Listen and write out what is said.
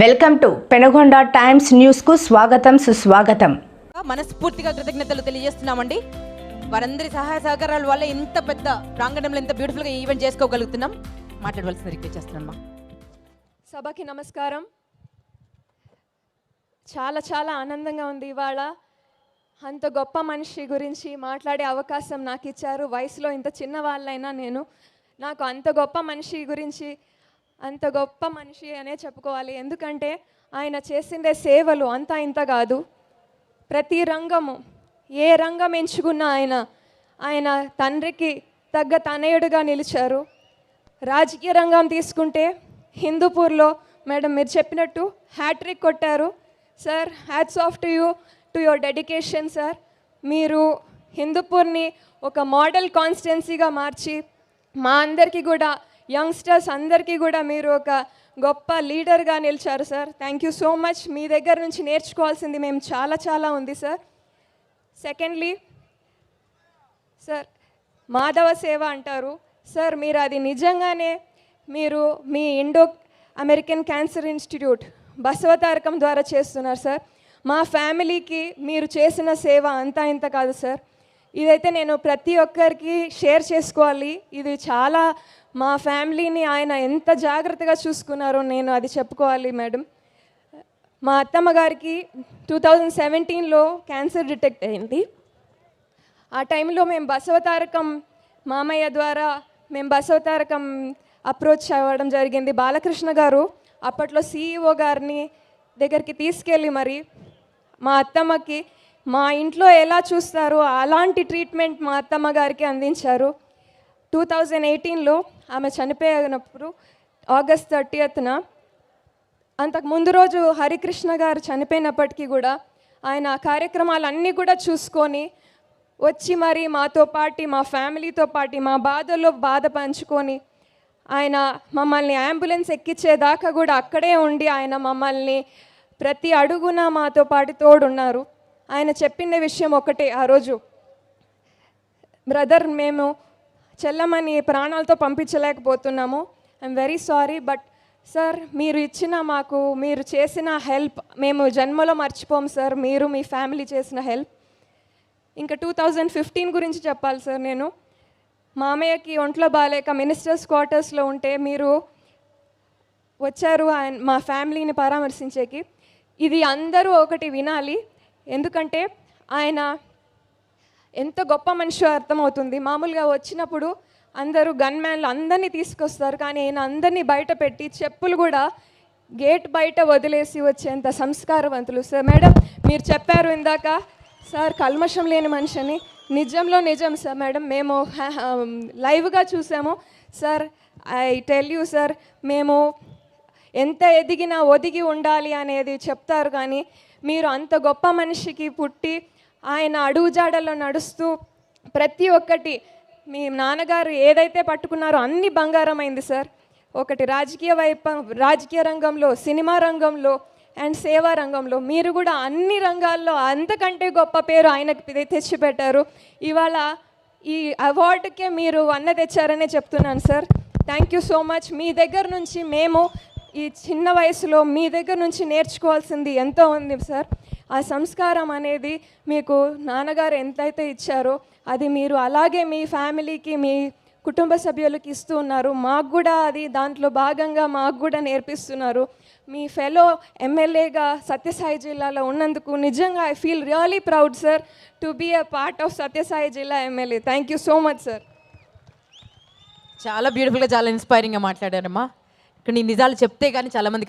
Welcome to Penagonda times న్యూస్కు స్వాగతం సుస్వాగతం. మనస్ఫూర్తిగా కృతజ్ఞతలు తెలియజేస్తున్నామండి. వారందరి సహాయ సహకారాల వల్ల ఇంత పెద్ద ప్రాంగణంలో ఇంత బ్యూటిఫుల్గా ఈవెంట్ చేసుకోగలుగుతున్నాం మాట్లాడవలసిన రిక్వెస్ట్ చేస్తున్నామ్మా సభకి నమస్కారం. చాలా చాలా ఆనందంగా ఉంది ఇవాళ. అంత గొప్ప మనిషి గురించి మాట్లాడే అవకాశం నాకు ఇచ్చారు వయసులో ఇంత చిన్న వాళ్ళైనా నేను. నాకు అంత గొప్ప మనిషి గురించి అంత గొప్ప మనిషి అనే చెప్పుకోవాలి. ఎందుకంటే ఆయన చేసిండే సేవలు అంతా ఇంత కాదు. ప్రతి రంగము ఏ రంగం ఎంచుకున్నా ఆయన ఆయన తండ్రికి తగ్గ తనయుడుగా నిలిచారు. రాజకీయ రంగం తీసుకుంటే హిందూపూర్లో మేడం మీరు చెప్పినట్టు హ్యాట్రిక్ కొట్టారు. Sir hats off to you to your dedication sir. మీరు హిందూపూర్ని ఒక మోడల్ కాన్స్టిట్యున్సీగా మార్చి మా అందరికీ కూడా యంగ్స్టర్స్ అందరికీ కూడా మీరు ఒక గొప్ప లీడర్గా నిలిచారు sir thank you so much మీ దగ్గర నుంచి నేర్చుకోవాల్సింది మేము చాలా చాలా ఉంది సార్ సెకండ్లీ సార్ మాధవ సేవ అంటారు. సార్ మీరు అది నిజంగానే మీరు మీ Indo American cancer institute Basavatarakam ద్వారా చేస్తున్నారు సార్ మా ఫ్యామిలీకి మీరు చేసిన సేవ అంతా ఇంత కాదు సార్ ఇదైతే నేను ప్రతి ఒక్కరికి షేర్ చేసుకోవాలి. ఇది చాలా మా ఫ్యామిలీని ఆయన ఎంత జాగ్రత్తగా చూసుకున్నారో నేను అది చెప్పుకోవాలి మేడం. మా అత్తమ్మ గారికి టూ థౌజండ్ సెవెంటీన్లో క్యాన్సర్ డిటెక్ట్ అయింది. ఆ టైంలో మేము బసవతారకం మామయ్య ద్వారా మేము బసవతారకం అప్రోచ్ అవ్వడం జరిగింది. బాలకృష్ణ గారు అప్పట్లో సీఈఓ గారిని దగ్గరికి తీసుకెళ్ళి మరి మా అత్తమ్మకి మా ఇంట్లో ఎలా చూస్తారో అలాంటి ట్రీట్మెంట్ మా అత్తమ్మ గారికి అందించారు. టూ థౌజండ్ ఎయిటీన్లో ఆమె చనిపోయినప్పుడు ఆగస్ట్ థర్టీయత్న అంతకు ముందు రోజు హరికృష్ణ గారు చనిపోయినప్పటికీ కూడా ఆయన ఆ కార్యక్రమాలన్నీ కూడా చూసుకొని వచ్చి మరి మాతో పాటి మా ఫ్యామిలీతో పాటి మా బాధల్లో బాధ పంచుకొని ఆయన మమ్మల్ని అంబులెన్స్ ఎక్కించేదాకా కూడా అక్కడే ఉండి ఆయన మమ్మల్ని ప్రతి అడుగున మాతో పాటు తోడున్నారు. ఆయన చెప్పిన విషయం ఒకటే ఆ రోజు. బ్రదర్ మేము చెల్లమని ప్రాణాలతో పంపించలేకపోతున్నాము. I'm very sorry but sir మీరు ఇచ్చిన మాకు మీరు చేసిన హెల్ప్ మేము జన్మలో మర్చిపోం సార్ మీరు మీ ఫ్యామిలీ చేసిన హెల్ప్ ఇంకా టూ థౌజండ్ ఫిఫ్టీన్ గురించి చెప్పాలి సార్ నేను. మామయ్యకి ఒంట్లో బాగాలేక మినిస్టర్స్ క్వార్టర్స్లో ఉంటే మీరు వచ్చారు ఆయన మా ఫ్యామిలీని పరామర్శించేకి. ఇది అందరూ ఒకటి వినాలి. ఎందుకంటే ఆయన ఎంత గొప్ప మనిషి అర్థమవుతుంది. మామూలుగా వచ్చినప్పుడు అందరూ గన్మ్యాన్లు అందరినీ తీసుకొస్తారు కానీ ఆయన అందరినీ బయట పెట్టి చెప్పులు కూడా గేట్ బయట వదిలేసి వచ్చేంత సంస్కారవంతులు. సార్ మేడం మీరు చెప్పారు ఇందాక సార్ కల్మషం లేని మనిషిని. నిజంలో నిజం సార్ మేడం మేము లైవ్గా చూసాము. Sir I tell you sir మేము ఎంత ఎదిగినా ఒదిగి ఉండాలి అనేది చెప్తారు కానీ మీరు అంత గొప్ప మనిషికి పుట్టి ఆయన అడుగుజాడల్లో నడుస్తూ ప్రతి ఒక్కటి మీ నాన్నగారు ఏదైతే పట్టుకున్నారో అన్ని బంగారమైంది సార్. ఒకటి రాజకీయ వైపు రాజకీయ రంగంలో సినిమా రంగంలో అండ్ సేవా రంగంలో మీరు కూడా అన్ని రంగాల్లో అంతకంటే గొప్ప పేరు ఆయనకు తెచ్చిపెట్టారు. ఇవాళ ఈ అవార్డుకే మీరు అన్న తెచ్చారనే చెప్తున్నాను sir. Thank you so much. మీ దగ్గర నుంచి మేము ఈ చిన్న వయసులో మీ దగ్గర నుంచి నేర్చుకోవాల్సింది ఎంతో ఉంది సార్. ఆ సంస్కారం అనేది మీకు నాన్నగారు ఎంతైతే ఇచ్చారో అది మీరు అలాగే మీ ఫ్యామిలీకి మీ కుటుంబ సభ్యులకి ఇస్తూ ఉన్నారు. మాకు కూడా అది దాంట్లో భాగంగా మాకు కూడా నేర్పిస్తున్నారు. మీ ఫెలో ఎమ్మెల్యేగా సత్యసాయి జిల్లాలో ఉన్నందుకు నిజంగా I feel really proud sir to be a part of Sathyasai జిల్లా MLA. Thank you so much sir చాలా బ్యూటిఫుల్గా చాలా ఇన్స్పైరింగ్గా మాట్లాడారమ్మా. ఇక్కడ నీ నిజాలు చెప్తే కానీ చాలా